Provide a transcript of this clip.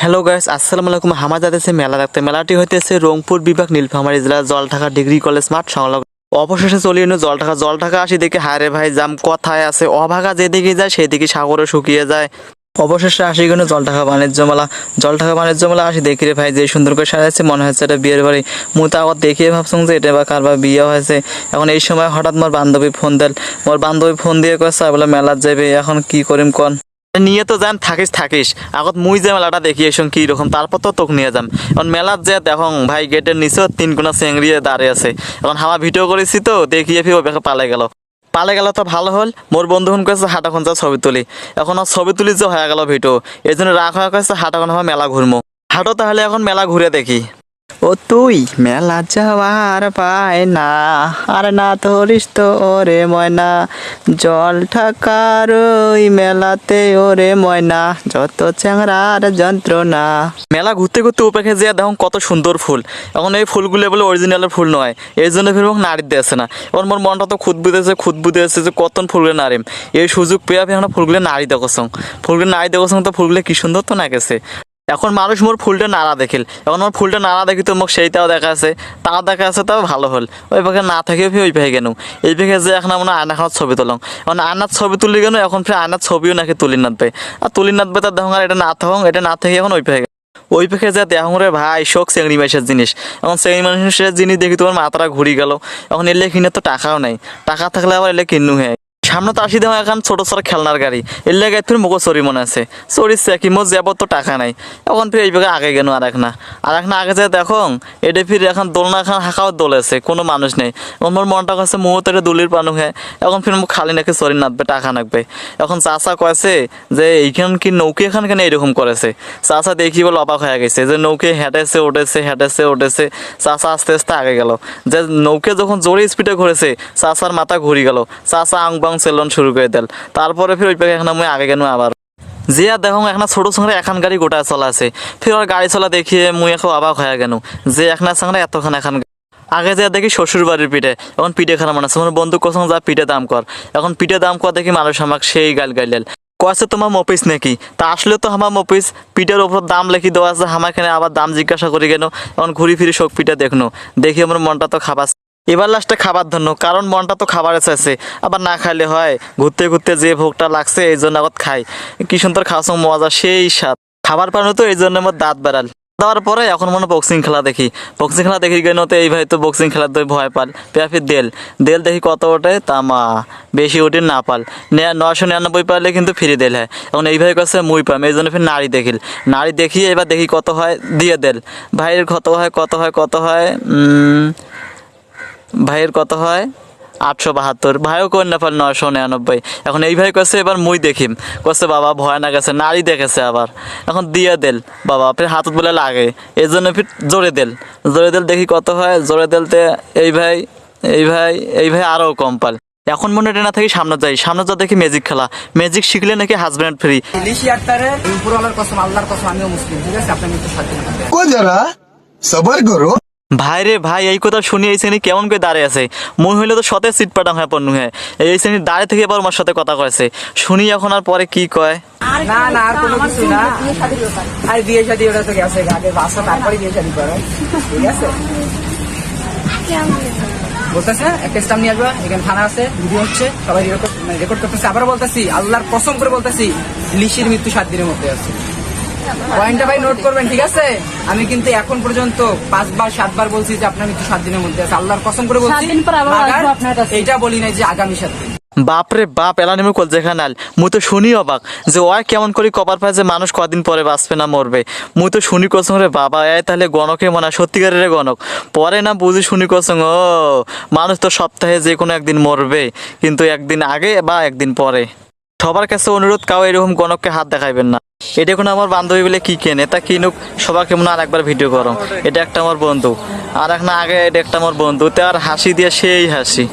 Hello guys আসসালামু আলাইকুম হামা যাতেছে মেলা দেখতে মেলাটি হইতেছে রংপুর বিভাগ নীলফামারী জেলা জলঢাকা ডিগ্রি কলেজ মাঠ সংলগ্ন অবশেষে চলিয়ে এলো জল ঢাকা জল ঢাকা আসি দেখে হায়রে ভাই, জাম কথায় আছে। অভাগা যেদিকে যায়, সেদিকে সাগরে শুকিয়ে যায়। অবশেষে আসি গেল জল ঢাকা বাণিজ্য মেলা। জল ঢাকা বাণিজ্য মেলা আসি দেখি রে ভাই, যে সুন্দর করে সাজাচ্ছে মনে হচ্ছে এটা বিয়ের বাড়ি। মু তো আবার দেখিয়ে ভাবছিলাম যে এটা বা কার বা বিয়ে হয়েছে। এখন এই সময় হঠাৎ মোর বান্ধবী ফোন দেল। মোর বান্ধবী ফোন দিয়ে কয়েছে বলে মেলার যাবে এখন কি করিম কন? নিয়ে তো যান থাকিস থাকিস। আগত মুই যে মেলাটা দেখি এসম কি রকম, তারপর তো তোকে নিয়ে যাম। এখন মেলার যে দেখো, ভাই গেটের নিচেও তিন কোনা চেংড়িয়ে দাঁড়িয়ে আছে। এখন হামা ভিডিও করেছি তো দেখিয়ে ওকে পালে গেল। পালে গেল তো ভালো হল মোর বন্ধু ফোন করেছে হাঁটাখন যা, ছবি তুলি। এখন ছবি তুলি যে হয়ে গেল ভিডিও এই জন্য রাগ হয়ে কয়েছে হাঁটাখন আমার মেলা ঘুরবো হাঁটো তাহলে এখন মেলা ঘুরে দেখি। ও তুই মেলা যাওয়ার পায় না, আর না ধরিস তো ওরে ময়না। জল ঠাকার ওই মেলাতে ওরে ময়না, যত চ্যাংরার যন্ত্রণা। মেলা ঘুরতে ঘুরতে উপেক্ষে যে দেখুন কত সুন্দর ফুল। এখন এই ফুলগুলো বলে অরিজিনালের ফুল নয় এই জন্য ফির নারী দিয়েছে না। এখন মোর মনটা তো খুদ বুঝেছে খুদ বুঝেছে যে কতন ফুলগুলো নারিম এই সুযোগ পেয়ে এখন ফুলগুলো নারী দেখছং ফুলগুলো নারী দেখছং তো ফুলগুলো কি সুন্দর তো না গেছে এখন মানুষ মোর ফুলটা নাড়া দেখিল। এখন মোর ফুলটা নাড়া দেখি তো মোক সেইটাও দেখা আছে তাও দেখা আছে তাও ভালো হল। ওই পাখে না থাকে ফির ওই পাখে গেল এই পাখে যে এখন আমরা আয়না খাওয়ার ছবি তুলাম এখন আয়নার ছবি তুলি গেল এখন ফির আয়নার ছবিও নাকি তুলি নাতবে। আর তুলি নাতবে তার আর এটা না থাকুন, এটা না থেকে এখন ওই পাখে ওই পেখে যা দেখুন রে ভাই শোক চেংড়ি মাসের জিনিস। এখন চেংড়ি মাসের জিনিস দেখি তোমার মাথাটা ঘুরি গেল। এখন এলে কিনে তো টাকাও নাই। টাকা থাকলে আবার এলে কিনু হ্যাঁ সামনে তো আসি দেওয়া এখন ছোট ছোট খেলনার গাড়ি। এর লেগে তুই মুখো চরি মনে আছে। চড়িচ্ছে কি, মোর যাব তো টাকা নাই। এখন ফির এই আগে গেল আর এক না আর এক না আগে যায় দেখো এটা ফির এখন দোলনা এখন হাঁকাও দোল আছে, কোনো মানুষ নেই। এখন মোর মনটা কাছে মুহূর্তে দুলির পানু হ্যাঁ এখন ফির মুখ খালি নাকি চরি নাচবে, টাকা নাকবে। এখন চাচা কয়েছে যে, এইখান কি নৌকি এখান কেন এরকম করেছে? চাচা দেখি বলে অবাক হয়ে গেছে যে, নৌকে হেঁটেছে, উঠেছে হেঁটেছে, উঠেছে। চাচা আস্তে আস্তে আগে গেল। যে নৌকে যখন জোরে স্পিডে ঘুরেছে, চাচার মাথা ঘুরি গেল। চাচা আং বাং চেলন শুরু করে দিল তারপরে ফির ওই পাখি এখন আমি আগে গেল আবার? জিয়া দেখো এখন ছোট সঙ্গে এখন গাড়ি গোটা চলা আছে। ফির ওর গাড়ি চলা দেখিয়ে মুই এখন অবাক হয়ে গেল যে এখন সঙ্গে এতক্ষণ এখন আগে যা দেখি শ্বশুর বাড়ির পিঠে, এখন পিঠে খানা মনে আছে বন্ধু কোথাও যা পিঠে দাম কর। এখন পিঠে দাম কর দেখি মানুষ আমাকে সেই গাল গাইলেল কয়েছে তোমার মপিস নাকি? তা আসলে তো আমার মপিস পিঠের ওপর দাম লেখি দেওয়া আছে। আমার এখানে আবার দাম জিজ্ঞাসা করি কেন? এখন ঘুরি ফিরি শোক পিঠা দেখনো। দেখি আমার মনটা তো খাবার এবার লাস্টে খাবার ধন্য, কারণ মনটা তো খাবারে চাইছে। আবার না খাইলে হয়, ঘুরতে ঘুরতে যে ভোগটা লাগছে, এই জন্য আবার খাই। কি সুন্দর সময় মজা, সেই স্বাদ। খাবার পানো তো এই জন্য আমার দাঁত বেড়াল। দেওয়ার পরে এখন মনে বক্সিং খেলা দেখি। বক্সিং খেলা দেখি গেল তো এই ভাই তো বক্সিং খেলার তো ভয় পাল পেয়াফি দেল। দেল দেখি কত ওঠে তামা বেশি ওঠে না পাল। নশো নিরানব্বই পারলে কিন্তু ফিরে দেল হয়। এখন এই ভাই কাছে মুই পাম। এই জন্য ফির নারী দেখিল। নারী দেখি এবার দেখি কত হয়, দিয়ে দেল। ভাইয়ের কত হয় কত হয় কত হয় ভাইয়ের কত হয়? আটশো বাহাত্তর। ভাইও কন্যা ফল নয়শো নিরানব্বই। এখন এই ভাই কছে এবার মুই দেখিম কছে বাবা ভয় না গেছে নারী দেখেছে আবার। এখন দিয়ে দেল বাবা ফের হাতত বলে লাগে। এই জন্য ফির জোরে দেল। জোরে দেল দেখি কত হয়। জোরে দেলতে এই ভাই এই ভাই এই ভাই আরও কম পাল। এখন মনে এটা না থাকি সামনে যাই। সামনে যা দেখি ম্যাজিক খেলা। ম্যাজিক শিখলে নাকি হাজব্যান্ড ফ্রি আল্লাহর কসম আমিও মুসলিম ঠিক আছে? মৃত্যু সাথে সবার ভাই রে ভাই এই কথা শুনি এই শ্রেণি কেমন করে দাঁড়িয়ে আছে? মনে হইলে তো সতে সিট পাঠাং হয় পণ্য হ্যাঁ এই শ্রেণির দাঁড়িয়ে থেকে এবার আমার সাথে কথা কয়েছে। শুনি এখন আর পরে কি কয়। না না আর কোনো কিছু না। আর বিয়ে শাদী ওটা তো গেছে আগে বাসা তারপরে বিয়ে শাদী করো। ঠিক আছে? বলতেছে একটা স্টাম নিয়ে আসবা এখানে থানা আছে ভিডিও হচ্ছে সবাই রেকর্ড করতেছে। আবার বলতেছি আল্লাহর কসম করে বলতেছি লিশির মৃত্যু সাত দিনের মধ্যে আছে। পয়েন্টটা ভাই নোট করবেন ঠিক আছে? আমি কিন্তু এখন পর্যন্ত পাঁচবার সাতবার বলছি যে আপনার মৃত্যু সাত দিনের মধ্যে আছে। আল্লাহর কসম করে বলছি সাত দিন পর আবার মাগার আসব আপনার কাছে। এইটা বলি নাই যে আগামী সাত দিন। বাপরে বাপ এলা নেমে কল যেখানে আল মুই তো শুনি অবাক যে ওয়া কেমন করে কপার পায় যে মানুষ কদিন পরে বাঁচবে না মরবে। মুই তো শুনি কসম রে বাবা এ তাহলে গণকে মনে হয় সত্যিকারের গণক। পরে না বুঝি শুনি কসম ও মানুষ তো সপ্তাহে যে কোনো একদিন মরবে কিন্তু একদিন আগে বা একদিন পরে। সবার কাছে অনুরোধ, কাউ এরকম গণককে হাত দেখাইবেন না। এটা কোনো আমার বান্ধবী বলে কি কেনে? তা কিনুক সবাইকে মনে আর একবার ভিডিও করো এটা একটা আমার বন্ধু। আর এক না আগে এটা একটা আমার বন্ধু। তে আর হাসি দিয়ে সেই হাসি।